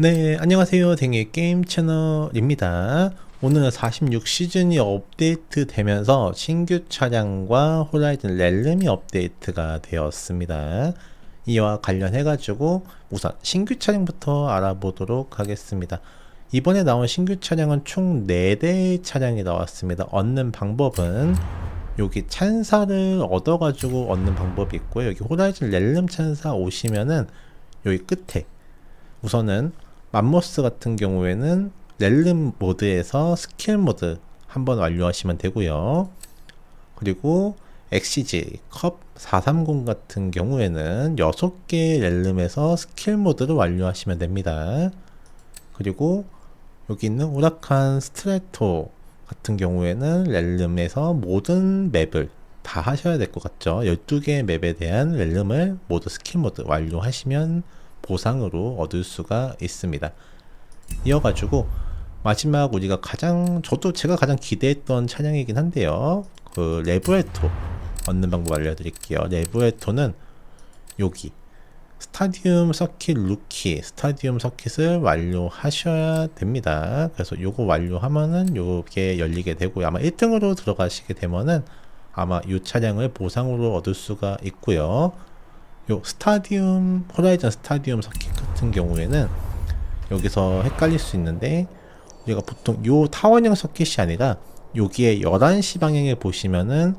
네, 안녕하세요. 댕의 게임 채널입니다. 오늘은 46시즌이 업데이트 되면서 신규 차량과 호라이즌 렐름이 업데이트가 되었습니다. 이와 관련해가지고 우선 신규 차량부터 알아보도록 하겠습니다. 이번에 나온 신규 차량은 총 4대의 차량이 나왔습니다. 얻는 방법은 여기 찬사를 얻어가지고 얻는 방법이 있고요. 여기 호라이즌 렐름 찬사 오시면은 여기 끝에 우선은 맘모스 같은 경우에는 렐름 모드에서 스킬 모드 한번 완료하시면 되고요. 그리고 엑시지 컵 430 같은 경우에는 6개 렐름에서 스킬 모드를 완료하시면 됩니다. 그리고 여기 있는 우라칸 스트레토 같은 경우에는 렐름에서 모든 맵을 다 하셔야 될 것 같죠. 12개의 맵에 대한 렐름을 모두 스킬 모드 완료하시면 보상으로 얻을 수가 있습니다. 이어가지고 마지막 우리가 가장 저도 제가 가장 기대했던 차량이긴 한데요. 그 레브에토 얻는 방법 알려드릴게요. 레브에토는 여기 스타디움 서킷 루키 스타디움 서킷을 완료하셔야 됩니다. 그래서 요거 완료하면은 요게 열리게 되고요. 아마 1등으로 들어가시게 되면은 아마 이 차량을 보상으로 얻을 수가 있고요. 요 스타디움 호라이즌 스타디움 서킷 같은 경우에는 여기서 헷갈릴 수 있는데 우리가 보통 요 타원형 서킷이 아니라 여기에 11시 방향에 보시면은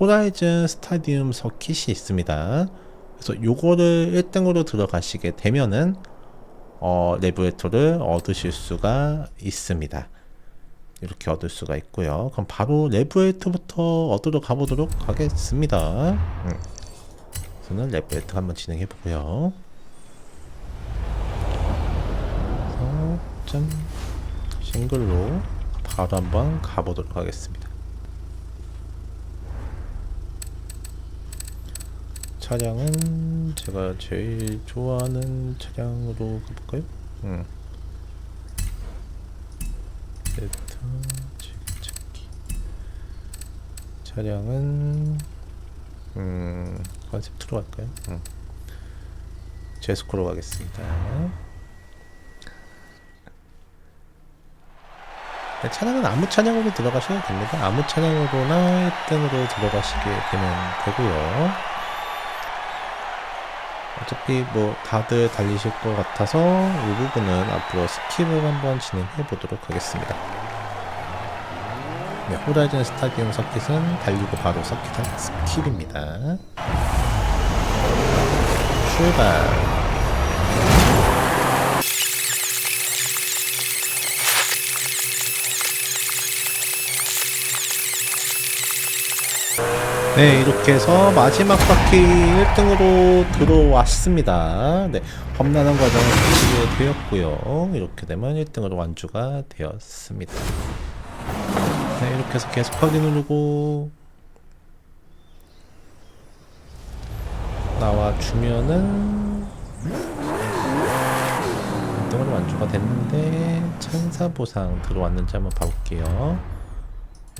호라이즌 스타디움 서킷이 있습니다. 그래서 요거를 1등으로 들어가시게 되면은 어, 레브레토를 얻으실 수가 있습니다. 이렇게 얻을 수가 있고요. 그럼 바로 레브레토부터 얻으러 가보도록 하겠습니다. 음. 저는 레벨트 한번 진행해 보고요. 좀 싱글로 바로 한번 가보도록 하겠습니다. 차량은 제가 제일 좋아하는 차량으로 가볼까요? 음. 세트 찾기 차량은 음, 컨셉트로 갈까요? 음. 제스코로 가겠습니다. 네, 차량은 아무 차량으로 들어가셔도 됩니다. 아무 차량으로나 1등으로 들어가시게 되면 되고요. 어차피 뭐 다들 달리실 것 같아서 이 부분은 앞으로 스킵을 한번 진행해 보도록 하겠습니다. 네, 호라이즌 스타디움 서킷은 달리고 바로 서킷 스킵입니다. 출발. 네, 이렇게 해서 마지막 바퀴 1등으로 들어왔습니다. 네, 험난한 과정을 거치게 되었고요. 이렇게 되면 1등으로 완주가 되었습니다. 네, 이렇게 해서 계속 확인 누르고 나와주면은 1등으로 완주가 됐는데 천사 보상 들어왔는지 한번 봐볼게요.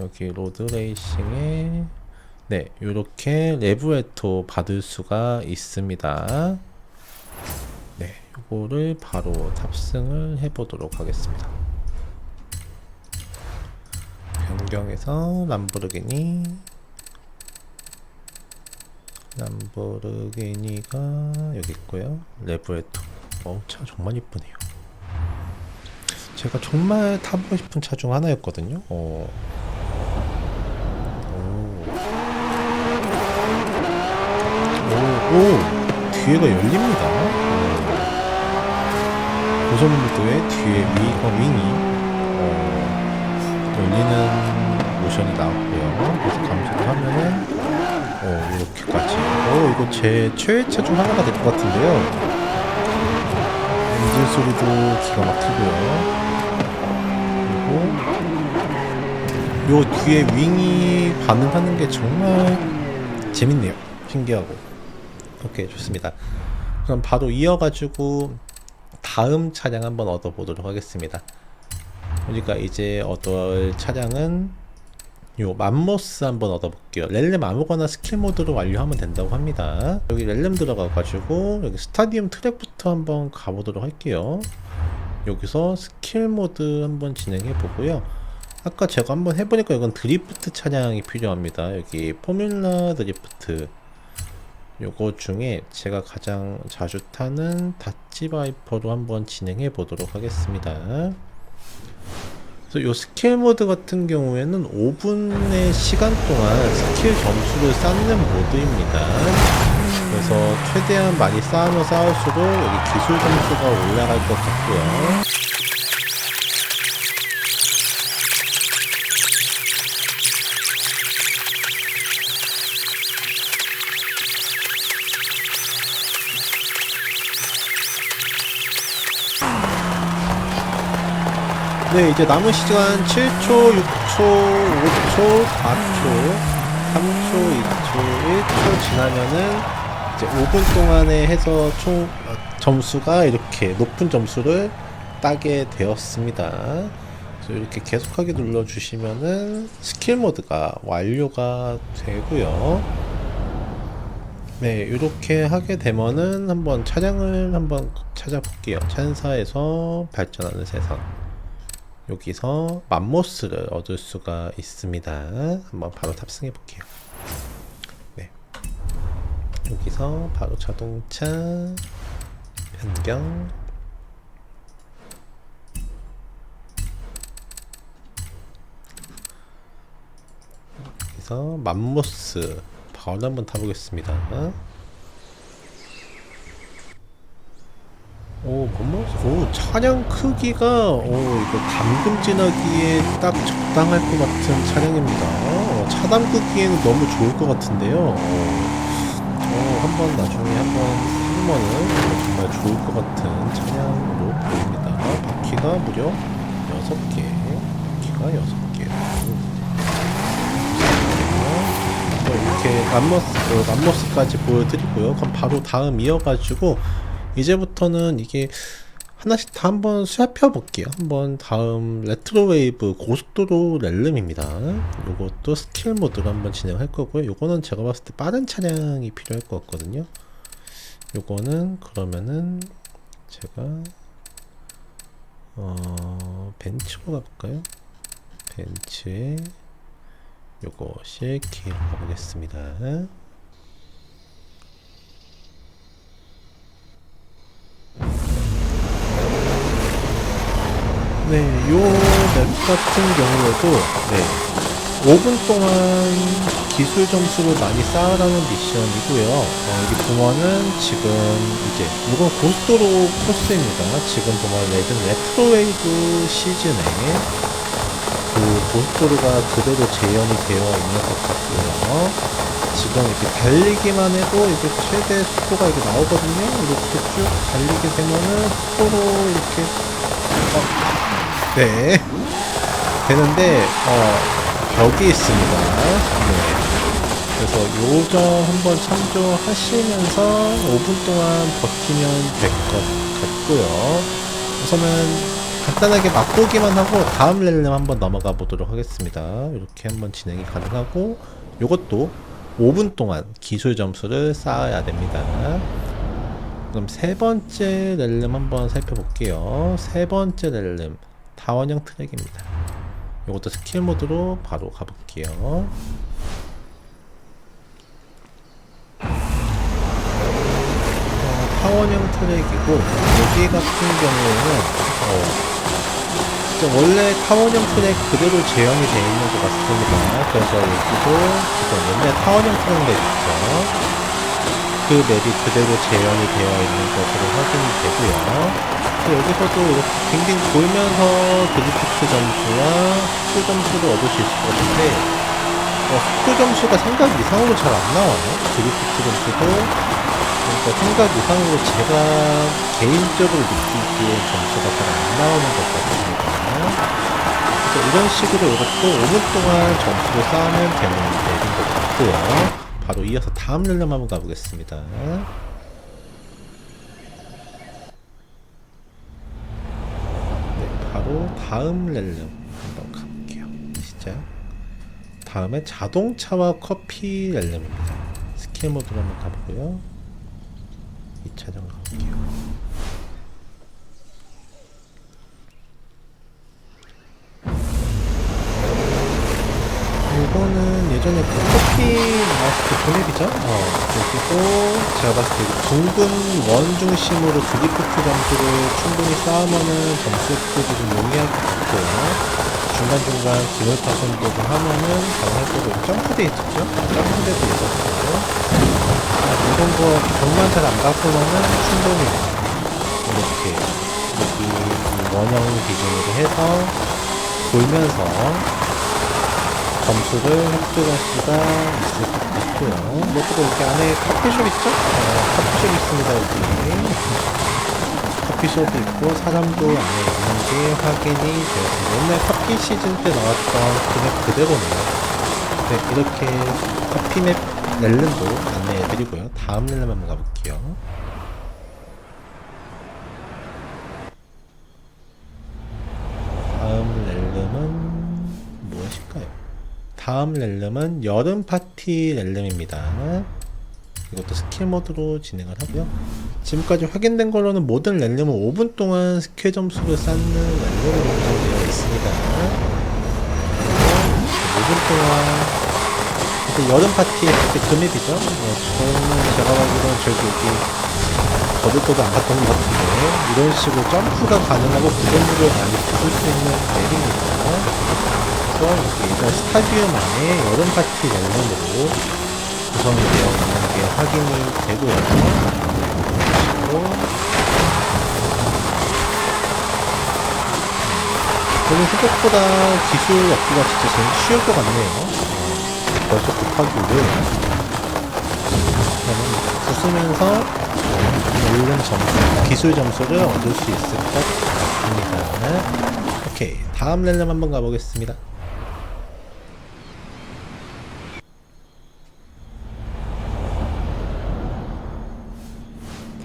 여기 로드 레이싱에 네, 이렇게 레브에토 받을 수가 있습니다. 네, 이거를 바로 탑승을 해보도록 하겠습니다. 변경해서 람보르기니 람보르기니가 여기 있고요. 레브에토. 어, 차 정말 이쁘네요. 제가 정말 타보고 싶은 차 중 하나였거든요. 어. 오, 뒤에가 열립니다. 고속무드의 뒤에 위, 어, 윙이 어, 열리는 모션이 나왔고요. 그래서 감속을 하면은 어, 이렇게까지. 어, 이거 제 최애차 중 하나가 될 것 같은데요. 엔진 소리도 기가 막히고요. 그리고 요 뒤에 윙이 반응하는 게 정말 재밌네요. 신기하고. 오케이 좋습니다. 그럼 바로 이어가지고 다음 차량 한번 얻어보도록 하겠습니다. 우리가 이제 얻을 차량은 요 맘모스 한번 얻어볼게요. 렐렘 아무거나 스킬 모드로 완료하면 된다고 합니다. 여기 렐렘 들어가가지고 여기 스타디움 트랙부터 한번 가보도록 할게요. 여기서 스킬 모드 한번 진행해 보고요. 아까 제가 한번 해보니까 이건 드리프트 차량이 필요합니다. 여기 포뮬라 드리프트. 요거 중에 제가 가장 자주 타는 다치 바이퍼로 한번 진행해 보도록 하겠습니다. 그래서 요 스킬 모드 같은 경우에는 5분의 시간 동안 스킬 점수를 쌓는 모드입니다. 그래서 최대한 많이 쌓으면 쌓을수록 여기 기술 점수가 올라갈 것 같고요. 네, 이제 남은 시간 7초, 6초, 5초, 4초, 3초, 2초, 1초 지나면은 이제 5분 동안에 해서 총 어, 점수가 이렇게 높은 점수를 따게 되었습니다. 그래서 이렇게 계속하게 눌러주시면은 스킬 모드가 완료가 되고요. 네, 이렇게 하게 되면은 한번 차량을 한번 찾아볼게요. 찬사에서 발전하는 세상. 여기서 맘모스를 얻을 수가 있습니다. 한번 바로 탑승해 볼게요. 네. 여기서 바로 자동차 변경 여기서 맘모스 바로 한번 타보겠습니다. 오, 맘모스, 오, 차량 크기가, 오, 이거 감금 지나기에 딱 적당할 것 같은 차량입니다. 어, 차담 끄기에는 너무 좋을 것 같은데요. 어, 어, 한번 나중에 한번 타면은 정말 좋을 것 같은 차량으로 보입니다. 바퀴가 무려 6개, 바퀴가 6개. 이렇게 맘모스, 어, 맘모스까지 보여드리고요. 그럼 바로 다음 이어가지고 이제부터는 이게 하나씩 다 한번 살펴 볼게요. 한번 다음 레트로웨이브 고속도로 렐름입니다. 요것도 스킬 모드로 한번 진행할 거고요. 요거는 제가 봤을 때 빠른 차량이 필요할 것 같거든요. 요거는 그러면은 제가 어 벤츠로 가볼까요? 벤츠에 요것이 키로 가보겠습니다. 네, 요 맵 같은 경우에도 네, 5분 동안 기술 점수를 많이 쌓아가는 미션이고요. 어, 여기 보면은 지금 이제 이건 고속도로 코스입니다. 지금 보면 레드 레트로웨이브 시즌에 그 고속도로가 그대로 재현이 되어 있는 것 같고요. 지금 이렇게 달리기만 해도 이게 최대 속도가 이렇게 나오거든요. 이렇게 쭉 달리게 되면은 속도로 이렇게 어, 네 되는데 어 벽이 있습니다. 네. 그래서 요점 한번 참조하시면서 5분 동안 버티면 될 것 같고요. 우선은 간단하게 맛보기만 하고 다음 렐름 한번 넘어가 보도록 하겠습니다. 이렇게 한번 진행이 가능하고 요것도 5분 동안 기술 점수를 쌓아야 됩니다. 그럼 세 번째 렐름 한번 살펴볼게요. 세 번째 렐름 타원형 트랙입니다. 이것도 스킬 모드로 바로 가볼게요. 어, 타원형 트랙이고 여기 같은 경우에는 어, 원래 타원형 트랙 그대로 재현이 되어 있는 것 같습니다. 그래서 여기도 지금 옛날 타원형 트랙 맵 있죠. 그 맵이 그대로 재현이 되어 있는 것으로 확인이 되고요. 여기서도 이렇게 빙빙 돌면서 드리프트 점수와 속도 점수를 얻을 수 있을 것 같은데 어, 속도 점수가 생각 이상으로 잘 안 나와요. 드리프트 점수도 그러니까 생각 이상으로 제가 개인적으로 느끼기에 점수가 잘 안 나오는 것 같습니다. 그래서 이런 식으로 이것도 5분 동안 점수를 쌓으면 되는 맵인 것 같고요. 바로 이어서 다음 렐름 한번 가보겠습니다. 네, 바로 다음 렐름 한번 가볼게요. 시작. 다음에 자동차와 커피 렐름입니다. 스킬 모드로 한번 가보고요. 2차전 가볼게요. 예전에 그 커피 나왔을 때 그맵이죠? 어, 여기도 제가 봤을 때 둥근 원 중심으로 드리프트 점수를 충분히 쌓으면은 점수 획득이 좀 용이할 것 같고요. 중간중간 기물 파손도 좀 하면은 가능할 거고, 점프데이트죠? 점프데이트 있었고, 아, 이런 거 정말 잘 안 바꾸면은 충분히 이렇게 여기 이 원형 기준으로 해서 돌면서 점수를 것 같고요. 무엇보다 여기 안에 커피숍 있죠? 어, 커피숍 있습니다, 여기. 커피숍도 있고, 사람도 안에 있는 게 확인이 되었습니다. 옛날 커피 시즌 때 나왔던 그맵 그대로네요. 네, 이렇게 커피맵 렐름도 안내해드리고요. 다음 렐름 한번 가볼게요. 다음 렐름은 무엇일까요? 다음 렐름은 여름 파티 렐름입니다. 이것도 스킬 모드로 진행을 하고요. 지금까지 확인된 걸로는 모든 렐름은 5분 동안 스킬 점수를 쌓는 렐름으로 구성되어 있습니다. 그리고 5분 동안 그때 여름 파티 했을 때 금액이죠. 어, 저는 제가 알기로는 저기 여기 거들떠도 안 갔던 것 같은데 이런 식으로 점프가 가능하고 구조물을 많이 부술 수 있는 맵입니다. 이게 예전 스타디움 안에 여름 파티 렐름으로 구성이 되어 있는 게 확인이 되고요. 저는 생각보다 기술 얻기가 진짜 제일 쉬울 것 같네요. 어, 벌써 곱하기 5 그러면 부수면서 렐름 점수, 기술 점수를 얻을 수 있을 것 같습니다. 오케이, 다음 렐름 한번 가보겠습니다.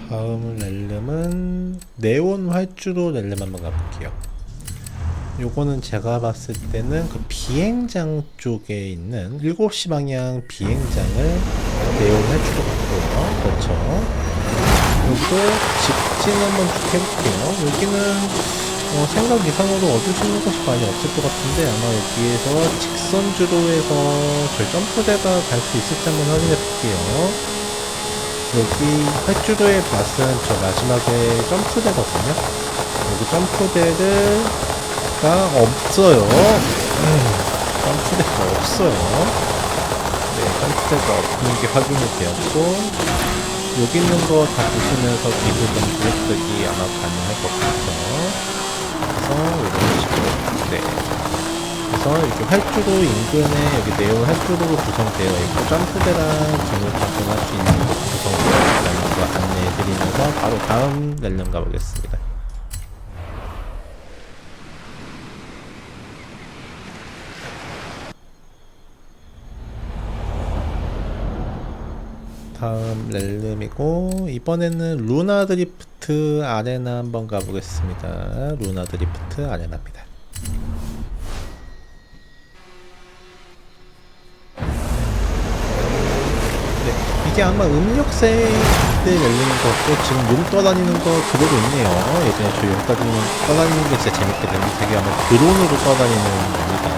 다음 렐름은 네온 활주로 렐름 한번 가볼게요. 요거는 제가 봤을 때는 그 비행장 쪽에 있는 7시 방향 비행장을 네온 활주로 같고요. 그렇죠. 요거 직진 한번 쭉 해볼게요. 여기는 어, 생각 이상으로 얻을 수 있는 것이 많이 없을 것 같은데 아마 여기에서 직선주로 해서 저 점프대가 갈 수 있을지 한번 확인해 볼게요. 여기 활주로의 맛은 저 마지막에 점프대거든요. 여기 점프대를 가 없어요. 음, 점프대가 없어요. 네, 점프대가 없는 게 확인이 되었고 여기 있는 거 다 보시면서 점수 획득이 아마 가능할 것 같아요. 그래서 이런 식으로 네. 그래서 이렇게 활주로 인근에 여기 네온 활주로로 구성되어 있고 점프대랑 기물 발동할 수 있는 곳 구성되어 있다는 거 안내해 드리면서 바로 다음 렐름 가보겠습니다. 다음 렐름이고 이번에는 루나 드리프트 아레나 한번 가보겠습니다. 루나 드리프트 아레나입니다. 이게 아마 음력세 때 열리는 거고 지금 용 떠다니는 거 그대로 있네요. 예전에 저용 떠다니는, 떠다니는 게 진짜 재밌게 되는 되게 아마 드론으로 떠다니는 겁니다.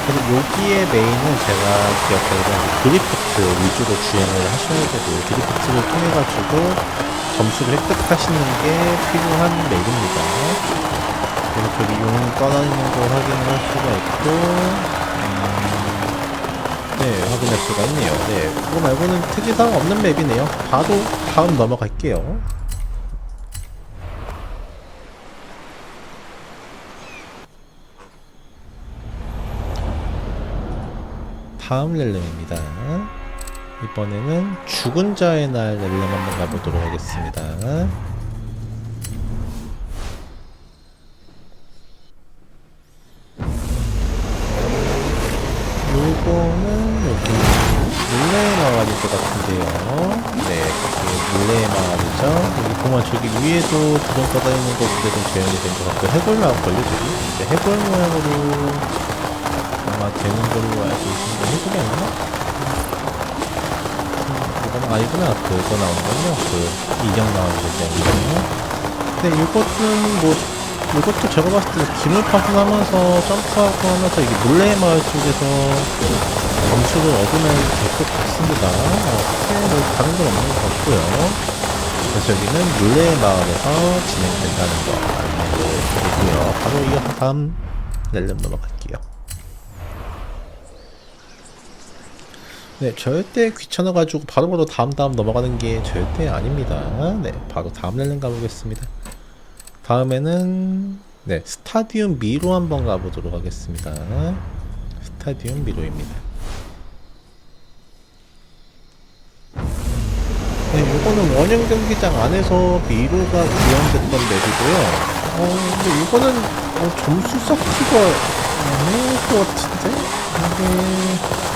그래서 여기에 메인은 제가 기억하기로는 드리프트 위주로 주행을 하셔야 되고 드리프트를 통해 가지고 점수를 획득하시는 게 필요한 맵입니다. 그래서 저기 용 떠다니는 걸 확인할 수가 있고 음, 네 확인할 수가 있네요. 네 그거 말고는 특이사항 없는 맵이네요. 바로 다음 넘어갈게요. 다음 렐름입니다. 이번에는 죽은 자의 날 렐름 한번 가보도록 하겠습니다. 나오는군요. 그 인형 나오는 거죠. 인형. 근데 이것은 뭐 이것도 제가 봤을 때 기물 파손하면서 점프하고 하면서 이게 물레 마을 쪽에서 점수를 얻으면 될 것 같습니다. 어, 크게 뭐 다른 건 없는 것 같고요. 그래서 여기는 물레 마을에서 진행된다는 거 안내를 드리고요. 바로 이어서 다음 렐름 넘어갈게요. 네, 절대 귀찮아가지고 바로 바로 다음 다음 넘어가는 게 절대 아닙니다. 네, 바로 다음 렐름 가보겠습니다. 다음에는 네 스타디움 미로 한번 가보도록 하겠습니다. 스타디움 미로입니다. 네, 이거는 원형 경기장 안에서 미로가 구현됐던 맵이고요. 어, 근데 이거는 어, 점수 쌓기가 아닐 것 같은데? 이게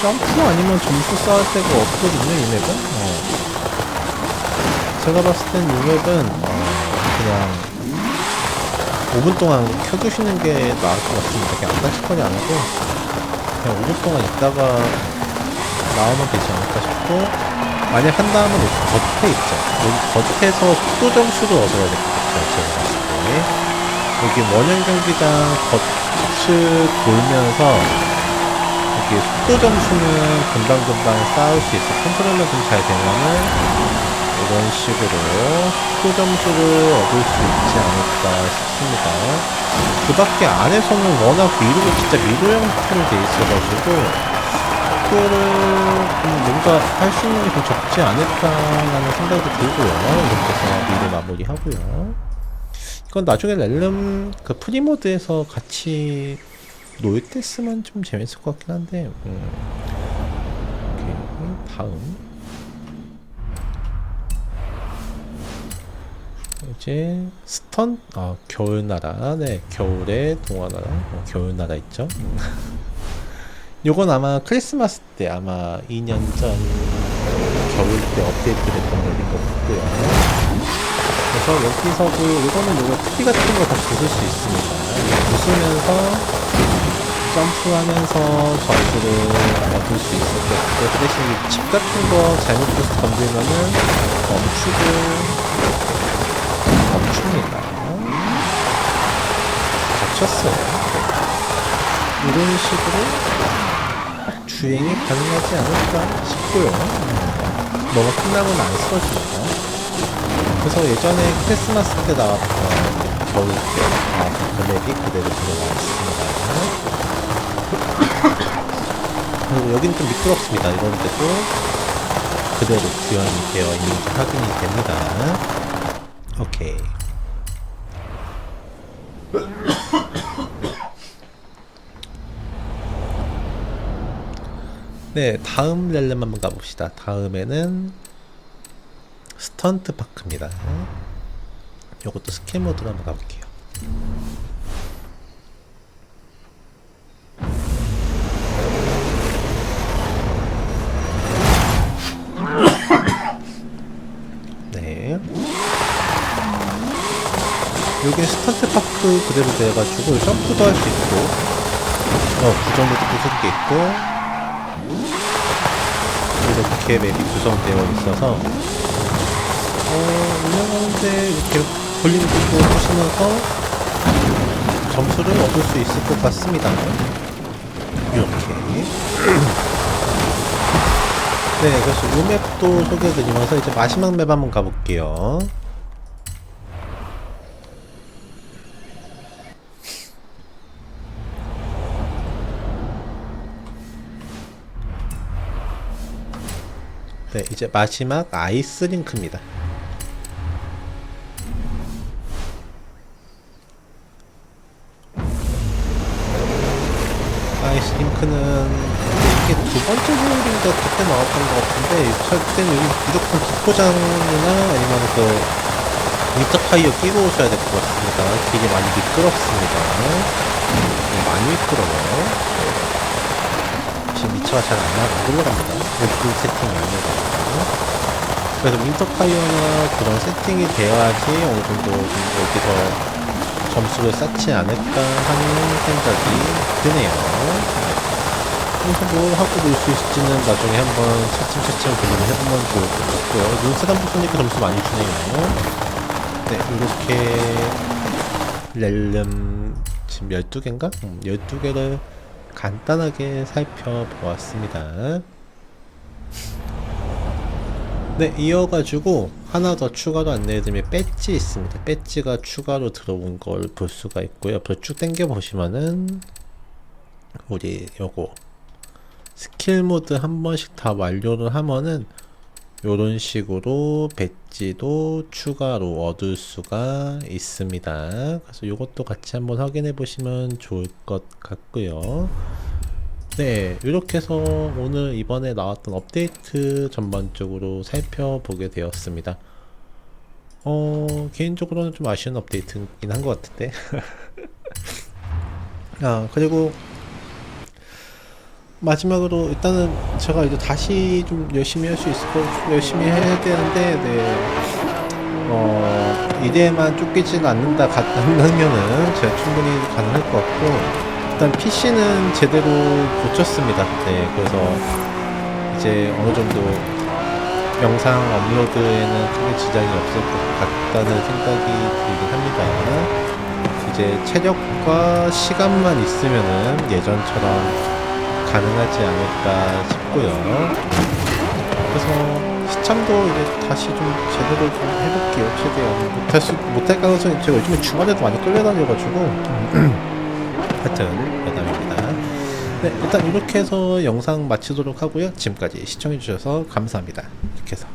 점프 아니면 점수 쌓을 데가 없거든요, 이 맵은. 어. 제가 봤을 땐 이 맵은 어, 그냥 5분 동안 켜두시는 게 나을 것 같습니다. 그냥 안 하고 그냥 5분 동안 있다가 나오면 되지 않을까 싶고 만약 한다면 여기 겉에 있죠. 여기 겉에서 속도 점수를 얻어야 될 것 같아요. 제가 봤을 때 여기 원형 경기장 겉을 돌면서 여기 속도 점수는 금방금방 쌓을 수 있어. 컨트롤러 좀 잘 되면은 이런 식으로 속도 점수를 얻을 수 있지 않을까 싶습니다. 그 밖에 안에서는 워낙 미루가 진짜 미루 형태로 돼 있어가지고 속도를 좀 뭔가 할 수 있는 게 좀 적지 않을까라는 생각이 들고요. 이렇게 해서 미루 마무리하고요. 이건 나중에 렐름 그 프리모드에서 같이 쓰면 좀 재밌을 것 같긴 한데 음. 오케이. 다음. 이제 스턴? 아 겨울나라. 네 겨울의 동화나라. 어, 겨울나라 있죠? 요건 아마 크리스마스 때 아마 2년 전 겨울 때 업데이트 됐던 맵인 것 같고요. 그래서 여기서도 이거는 요거 TP 같은 거 다 부술 수 있습니다. 부수면서 점프하면서 점수를 얻을 수 있을 것 같고 그 대신 이집 같은 거 잘못해서 건들면은 멈추고 멈춥니다. 갇혔어요. 이런 식으로 주행이 가능하지 않을까 싶고요. 너무 끝나면 안 쓰러집니다. 그래서 예전에 크리스마스 때 나왔던 겨울 때 나왔던 그 맵이 그대로 들어가 있습니다. 여기는 좀 미끄럽습니다. 이런 데도 그대로 구현이 되어 있는지 확인이 됩니다. 오케이. 네, 다음 렐렘 한번 가봅시다. 다음에는 스턴트 파크입니다. 요것도 스킬 모드로 한번 가볼게요. 네. 여기 스턴트 파크 그대로 돼가지고 점프도 할 수 있고, 어, 구정모도 부술 게 있고, 이렇게 맵이 구성되어 있어서, 어, 운영하는데 이렇게 볼링 들고 하시면서 점수를 얻을 수 있을 것 같습니다. 이렇게. 네, 그래서 이 맵도 소개해드리면서 이제 마지막 맵 한번 가볼게요. 네, 이제 마지막 아이스링크입니다. 아이스링크는 이게 두 번째 겨울인가 그때 나왔던 것 같은데 그때는 무조건 기포장이나 아니면 그 인터파이어 끼고 오셔야 될 것 같습니다. 되게 많이 미끄럽습니다. 많이 미끄러워요. 지금 미처가 잘 안 올라갑니다. 오프 세팅이 아니어서. 그래서 윈터파이어나 그런 세팅이 돼야지 어느 정도 좀 여기서 점수를 쌓지 않을까 하는 생각이 드네요. 그래서 뭘 하고 놀 수 있을지는 나중에 한번 차츰차츰 고민을 해보면 좋을 것 같고요. 눈사람 부수니까 점수 많이 주네요. 네, 이렇게 렐름 지금 12개인가? 음, 12개를 간단하게 살펴보았습니다. 네, 이어가지고 하나 더 추가로 안내해드리면 배지 있습니다. 배지가 추가로 들어온 걸 볼 수가 있고요. 쭉 당겨 보시면은 우리 요거 스킬 모드 한 번씩 다 완료를 하면은 요런 식으로 배지도 추가로 얻을 수가 있습니다. 그래서 요것도 같이 한번 확인해 보시면 좋을 것 같고요. 네, 이렇게 해서 오늘 이번에 나왔던 업데이트 전반적으로 살펴보게 되었습니다. 어, 개인적으로는 좀 아쉬운 업데이트긴 한 것 같은데. 아, 그리고 마지막으로 일단은 제가 이제 다시 좀 열심히 할 수 있을 거 열심히 해야 되는데 네. 어 이대만 쫓기지는 않는다 가능하면은 제가 충분히 가능할 것 같고 일단 PC는 제대로 고쳤습니다. 네 그래서 이제 어느 정도 영상 업로드에는 크게 지장이 없을 것 같다는 생각이 들긴 합니다. 이제 체력과 시간만 있으면은 예전처럼 가능하지 않을까 싶고요. 그래서 시참도 이제 다시 좀 제대로 좀 해볼게요. 최대한 못할 수 못할 가능성이 제가 요즘에 주말에도 많이 끌려다녀가지고 하여튼 여담입니다. 네 일단 이렇게 해서 영상 마치도록 하고요. 지금까지 시청해주셔서 감사합니다. 이렇게 해서